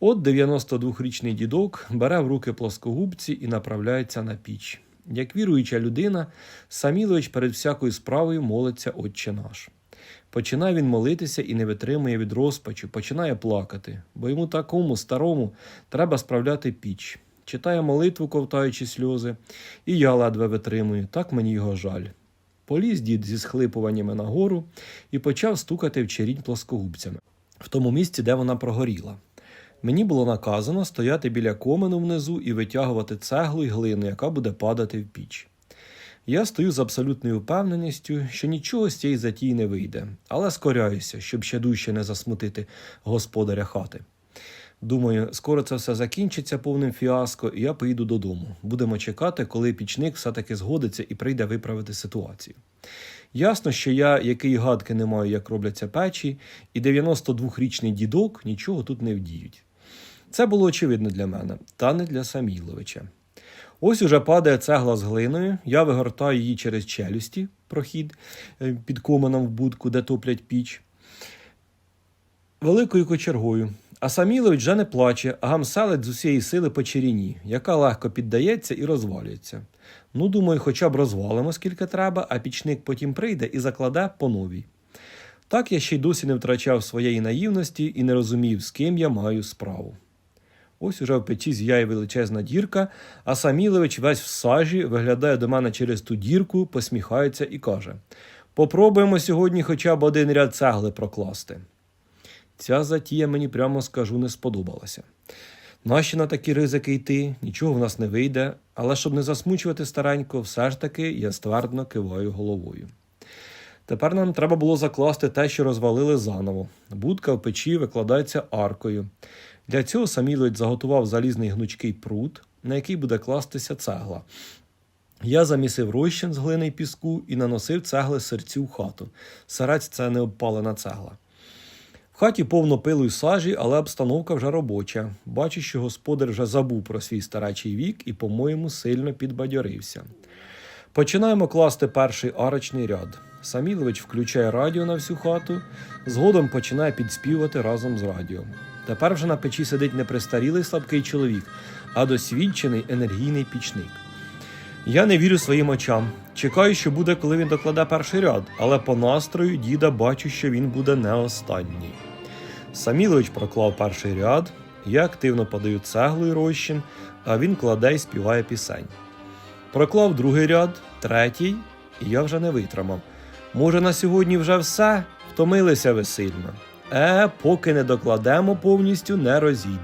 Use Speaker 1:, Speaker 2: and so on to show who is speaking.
Speaker 1: От 92-річний дідок бере в руки плоскогубці і направляється на піч. Як віруюча людина, Самілович перед всякою справою молиться Отче наш. Починає він молитися і не витримує від розпачу, починає плакати, бо йому такому старому треба справляти піч. Читає молитву, ковтаючи сльози, і я ледве витримую, так мені його жаль. Поліз дід зі схлипуваннями нагору і почав стукати в черінь плоскогубцями в тому місці, де вона прогоріла. Мені було наказано стояти біля комену внизу і витягувати цеглу й глину, яка буде падати в піч. Я стою з абсолютною впевненістю, що нічого з цієї затії не вийде, але скоряюся, щоб ще дужче не засмутити господаря хати. Думаю, скоро це все закінчиться повним фіаско, і я поїду додому. Будемо чекати, коли пічник все-таки згодиться і прийде виправити ситуацію. Ясно, що я, який гадки не маю, як робляться печі, і 92-річний дідок нічого тут не вдіють. Це було очевидно для мене, та не для Саміловича. Ось уже падає цегла з глиною, я вигортаю її через челюсті, прохід е, під коменом в будку, де топлять піч, великою кочергою. А Самілович вже не плаче, а гамселить з усієї сили по черіні, яка легко піддається і розвалюється. Ну, думаю, хоча б розвалимо скільки треба, а пічник потім прийде і закладе по новій. Так я ще й досі не втрачав своєї наївності і не розумів, з ким я маю справу. Ось уже в печі з'яє величезна дірка, а Самілович весь в сажі виглядає до мене через ту дірку, посміхається і каже: Попробуємо сьогодні хоча б один ряд цегли прокласти. Ця затія мені прямо скажу не сподобалася. Наші на такі ризики йти, нічого в нас не вийде, але щоб не засмучувати старенько, все ж таки я ствердно киваю головою. Тепер нам треба було закласти те, що розвалили заново. Будка в печі викладається аркою. Для цього Самілович заготував залізний гнучкий прут, на який буде кластися цегла. Я замісив розчин з глини й піску і наносив цегли серцю в хату. Сарець це не обпалена цегла. В хаті повно пилу й сажі, але обстановка вже робоча. Бачу, що господар вже забув про свій старечий вік і, по-моєму, сильно підбадьорився. Починаємо класти перший арочний ряд. Самілович включає радіо на всю хату, згодом починає підспівати разом з радіо. Тепер вже на печі сидить не престарілий слабкий чоловік, а досвідчений енергійний пічник. Я не вірю своїм очам. Чекаю, що буде, коли він докладе перший ряд, але по настрою діда бачу, що він буде не останній. Самілович проклав перший ряд, я активно подаю цеглу й розчин, а він кладе й співає пісень. Проклав другий ряд, третій, і я вже не витримав. Може, на сьогодні вже все? Втомилися ви сильно. Е, поки не докладемо повністю, не розійде.